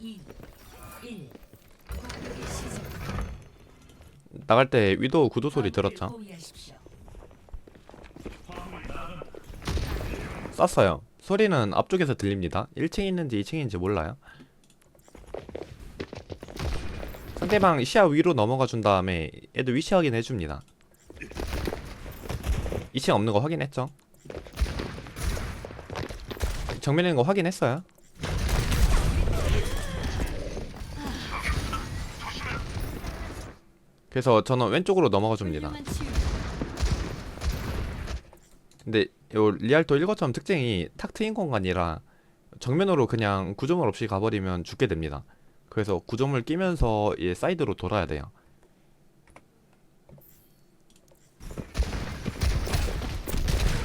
2, 1. 공격의 시작. 나갈 때 위도우 구두 소리 들었죠? 쐈어요. 소리는 앞쪽에서 들립니다. 1층 있는지 2층인지 몰라요. 상대방 시야 위로 넘어가 준 다음에 얘도 위치 확인해 줍니다. 2층 없는 거 확인했죠? 정면에 있는 거 확인했어요? 그래서 저는 왼쪽으로 넘어가 줍니다. 근데 요 리알토 1거점 특징이 탁 트인 공간이라 정면으로 그냥 구조물 없이 가버리면 죽게 됩니다. 그래서 구조물 끼면서 얘 사이드로 돌아야 돼요.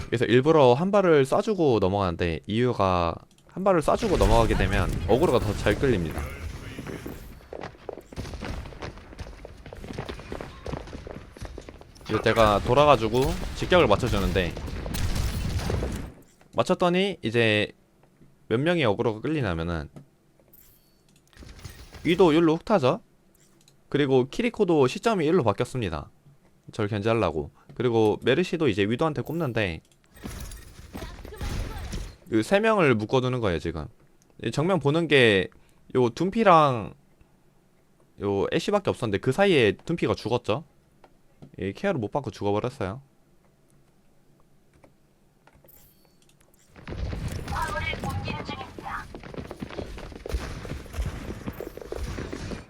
그래서 일부러 한 발을 쏴주고 넘어가는데 이유가 한 발을 쏴주고 넘어가게 되면 어그로가 더 잘 끌립니다. 이거 제가 돌아가지고 직격을 맞춰주는데 맞췄더니 이제 몇 명이 어그로가 끌리냐면은 위도 1로 훅 타죠. 그리고 키리코도 시점이 1로 바뀌었습니다. 절 견제하려고. 그리고 메르시도 이제 위도한테 꼽는데 그세 명을 묶어두는 거예요 지금. 이 정면 보는 게요 둠피랑 요 애쉬밖에 없었는데 그 사이에 둠피가 죽었죠 이 케어를 못 받고 죽어버렸어요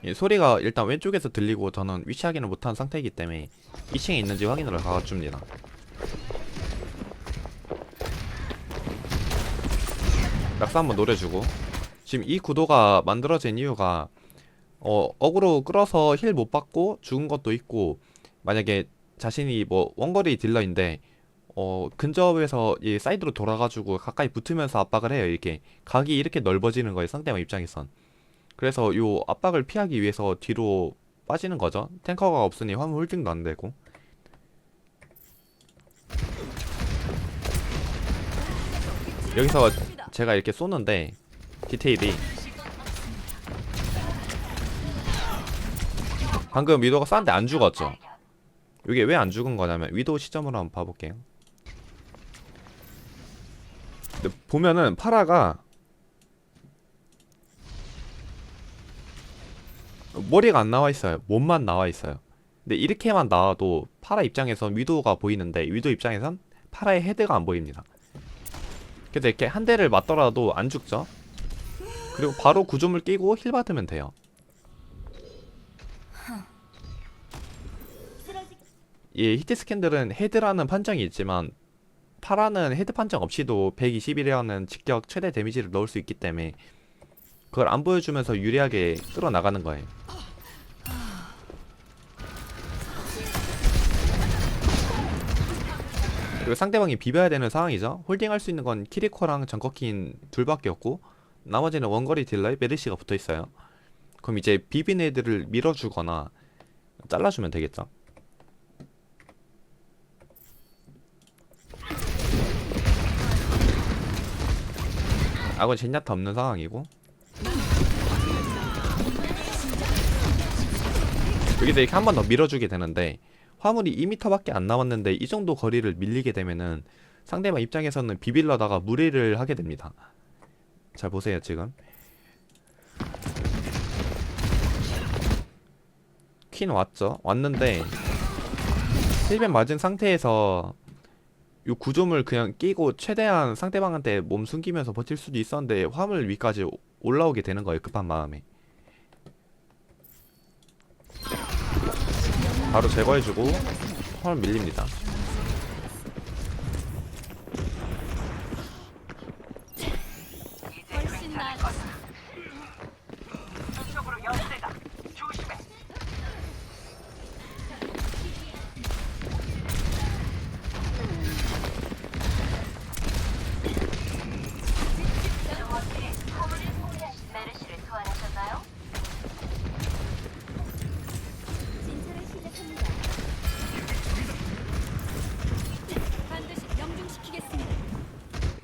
이 소리가 일단 왼쪽에서 들리고 저는 위치 확인을 못한 상태이기 때문에 2층에 있는지 확인을 가줍니다. 낙사 한번 노려주고 지금 이 구도가 만들어진 이유가 어 어그로 끌어서 힐 못 받고 죽은 것도 있고 만약에 자신이 뭐 원거리 딜러인데 어 근접에서 이 사이드로 돌아가지고 가까이 붙으면서 압박을 해요 이렇게 각이 이렇게 넓어지는 거예요 상대방 입장에선 그래서 요 압박을 피하기 위해서 뒤로 빠지는 거죠. 탱커가 없으니 화물 홀딩도 안 되고. 여기서 제가 이렇게 쏘는데 디테일이 방금 위도가 쐈는데 안 죽었죠. 이게 왜 안 죽은 거냐면 위도 시점으로 한번 봐볼게요. 보면은 파라가 머리가 안 나와 있어요. 몸만 나와 있어요. 근데 이렇게만 나와도 파라 입장에선 위도가 보이는데 위도 입장에선 파라의 헤드가 안 보입니다. 그래서 이렇게 한 대를 맞더라도 안 죽죠. 그리고 바로 구조물 끼고 힐 받으면 돼요. 이 히트 스캔들은 헤드라는 판정이 있지만 파라는 헤드 판정 없이도 120이라는 직격 최대 데미지를 넣을 수 있기 때문에 그걸 안 보여주면서 유리하게 끌어 나가는 거예요. 그리고 상대방이 비벼야 되는 상황이죠. 홀딩할 수 있는 건 키리코랑 정커킨 둘밖에 없고 나머지는 원거리 딜러에 메르시가 붙어 있어요. 그럼 이제 비빈 애들을 밀어주거나 잘라주면 되겠죠. 악은 젠야타 없는 상황이고 여기서 이렇게 한 번 더 밀어주게 되는데 화물이 2m밖에 안 남았는데 이 정도 거리를 밀리게 되면은 상대방 입장에서는 비빌러다가 무리를 하게 됩니다. 잘 보세요 지금 퀸 왔죠? 왔는데 힐벤 맞은 상태에서 이 구조물 그냥 끼고 최대한 상대방한테 몸 숨기면서 버틸 수도 있었는데 화물 위까지 오- 올라오게 되는 거예요 급한 마음에. 바로 제거해주고 화물 밀립니다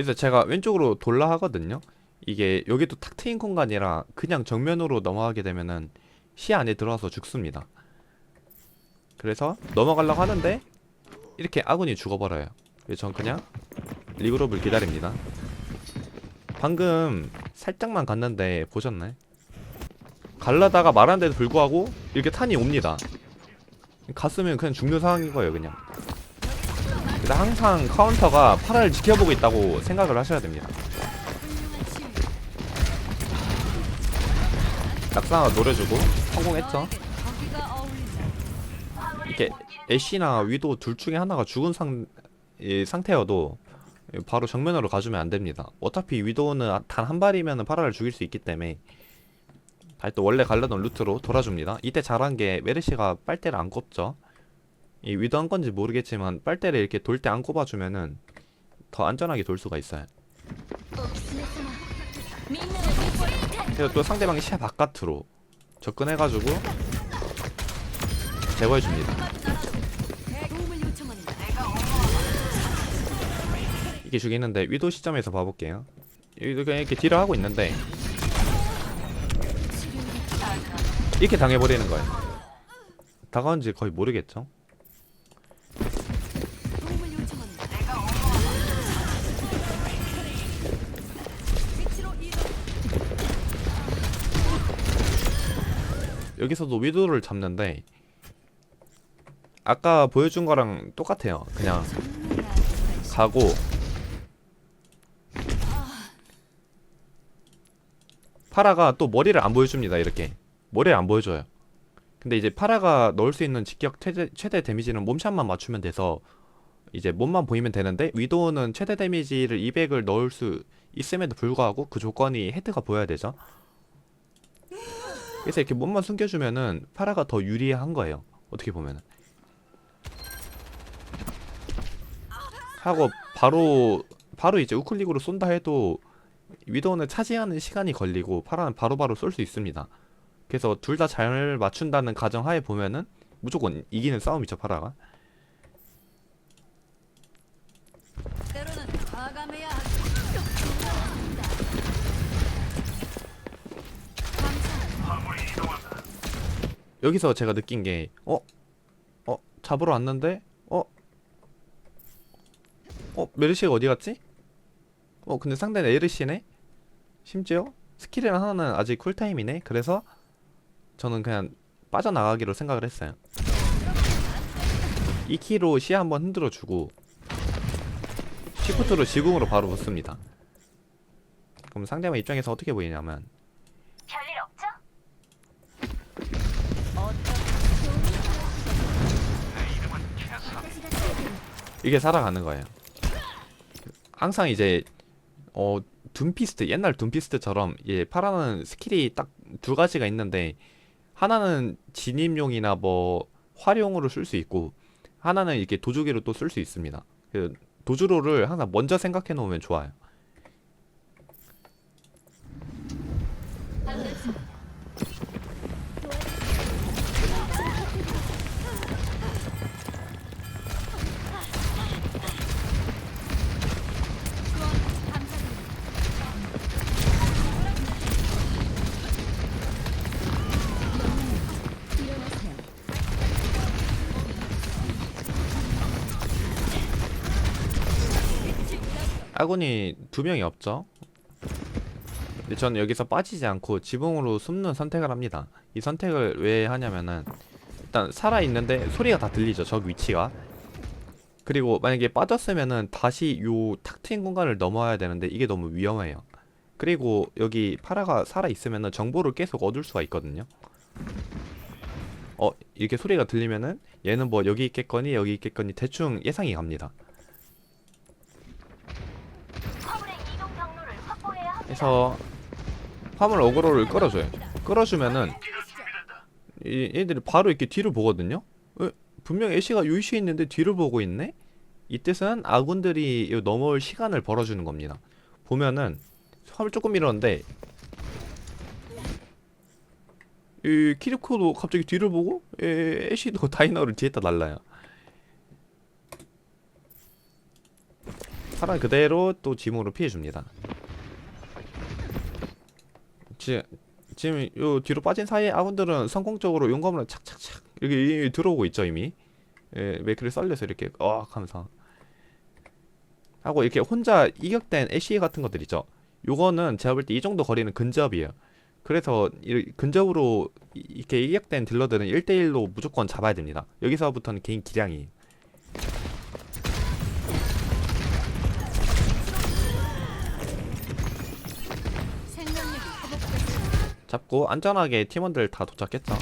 그래서 제가 왼쪽으로 돌라 하거든요 이게 여기도 탁 트인 공간이라 그냥 정면으로 넘어가게 되면은 시 안에 들어와서 죽습니다. 그래서 넘어가려고 하는데 이렇게 아군이 죽어버려요. 그래서 전 그냥 리그롭을 기다립니다. 방금 살짝만 갔는데 보셨나요? 갈라다가 말하는데도 불구하고 이렇게 탄이 옵니다. 갔으면 그냥 죽는 상황인 거예요, 그냥. 그래서 항상 카운터가 파라를 지켜보고 있다고 생각을 하셔야 됩니다. 낙사 노려주고 성공했죠. 이렇게 애쉬나 위도 둘 중에 하나가 죽은 상이 상태여도 바로 정면으로 가주면 안 됩니다. 어차피 위도는 단 한 발이면 파라를 죽일 수 있기 때문에 다시 또 원래 갈라던 루트로 돌아줍니다. 이때 잘한 게 메르시가 빨대를 안 꼽죠. 이 위도 한 건지 모르겠지만 빨대를 이렇게 돌 때 안 꼽아주면은 더 안전하게 돌 수가 있어요. 그래서 또 상대방이 시야 바깥으로 접근해가지고 제거해줍니다. 이게 죽이는데 위도 시점에서 봐볼게요. 여기도 그냥 이렇게 딜을 하고 있는데 이렇게 당해버리는 거예요. 다가온지 거의 모르겠죠. 여기서도 위도를 잡는데 아까 보여준 거랑 똑같아요. 그냥 가고 파라가 또 머리를 안 보여줍니다. 이렇게 머리를 안 보여줘요. 근데 이제 파라가 넣을 수 있는 직격 최대, 최대 데미지는 몸샷만 맞추면 돼서 이제 몸만 보이면 되는데 위도우는 최대 데미지를 200을 넣을 수 있음에도 불구하고 그 조건이 헤드가 보여야 되죠. 그래서 이렇게 몸만 숨겨주면은 파라가 더 유리한 거예요. 어떻게 보면은. 하고 바로 바로 이제 우클릭으로 쏜다 해도 위도우는 차지하는 시간이 걸리고 파라는 바로바로 쏠 수 있습니다. 그래서 둘 다 잘 맞춘다는 가정하에 보면은 무조건 이기는 싸움이죠 파라가. 여기서 제가 느낀 게 어? 어? 잡으러 왔는데? 어? 어? 메르시가 어디 갔지? 어 근데 상대는 에르시네? 심지어 스킬이랑 하나는 아직 쿨타임이네? 그래서 저는 그냥 빠져나가기로 생각을 했어요 2키로 시야 한번 흔들어주고 시프트로 지궁으로 바로 붙습니다 그럼 상대방 입장에서 어떻게 보이냐면 이게 살아가는 거예요. 항상 이제 어 둠피스트 옛날 둠피스트처럼 예 파라는 스킬이 딱 두 가지가 있는데 하나는 진입용이나 뭐 활용으로 쓸 수 있고 하나는 이렇게 도주기로 또 쓸 수 있습니다. 그 도주로를 항상 먼저 생각해 놓으면 좋아요. 아군이 두 명이 없죠. 근데 저는 여기서 빠지지 않고 지붕으로 숨는 선택을 합니다. 이 선택을 왜 하냐면은 일단 살아 있는데 소리가 다 들리죠. 저 위치가. 그리고 만약에 빠졌으면은 다시 요 탁 트인 공간을 넘어야 되는데 이게 너무 위험해요. 그리고 여기 파라가 살아 있으면은 정보를 계속 얻을 수가 있거든요. 어 이렇게 소리가 들리면은 얘는 뭐 여기 있겠거니 여기 있겠거니 대충 예상이 갑니다. 화물의 이동 경로를 해서 화물 어그로를 끌어줘요. 끌어주면은 이 얘들이 바로 이렇게 뒤를 보거든요. 어, 분명 애쉬가 유이시 있는데 뒤를 보고 있네. 이 뜻은 아군들이 이 넘어올 시간을 벌어주는 겁니다. 보면은 화물 조금 밀었는데 이 키리코도 갑자기 뒤를 보고 에, 애쉬도 다이너를 뒤에다 날라요. 사람 그대로 또 지붕으로 피해줍니다. 지, 지금 요 뒤로 빠진 사이에 아군들은 성공적으로 용검으로 착착착 이렇게 이- 들어오고 있죠 이미. 예, 맥크리 썰려서 이렇게 어 하면서. 하고 이렇게 혼자 이격된 애쉬 같은 것들 있죠. 요거는 제가 볼 때 이 정도 거리는 근접이에요. 그래서 이 근접으로 이- 이렇게 이격된 딜러들은 1대1로 무조건 잡아야 됩니다. 여기서부터는 개인 기량이 잡고 안전하게 팀원들 다 도착했죠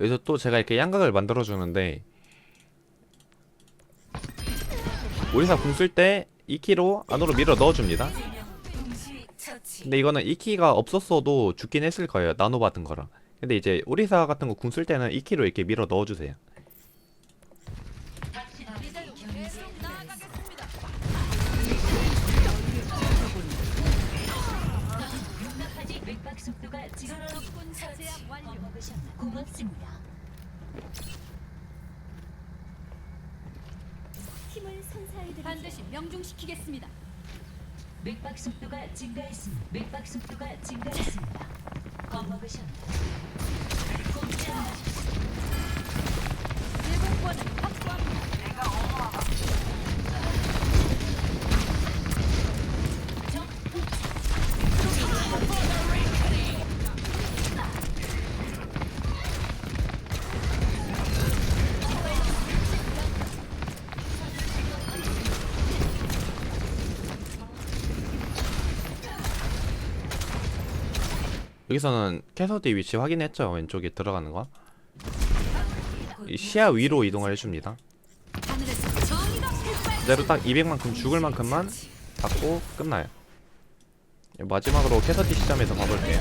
여기서 또 제가 이렇게 양각을 만들어 주는데 오리사 궁 쓸 때 2키로 안으로 밀어 넣어 줍니다. 근데 이거는 2키가 없었어도 죽긴 했을 거예요. 나노 받은 거라. 근데 이제 오리사 같은 거 궁 쓸 때는 2키로 이렇게 밀어 넣어 주세요 고맙습니다. 힘을 선사해드리죠. 반드시 명중시키겠습니다. 맥박 속도가 증가했습니다. 맥박 속도가 증가했습니다. 겁먹으셨나? 꼼짝 마십시오. 제공권을 여기서는 캐서디 위치 확인했죠 왼쪽에 들어가는 거 이 시야 위로 이동을 해줍니다. 그대로 딱 200만큼 죽을 만큼만 받고 끝나요 마지막으로 캐서디 시점에서 봐볼게요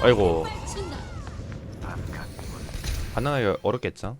아이고. 반응하기 어렵겠죠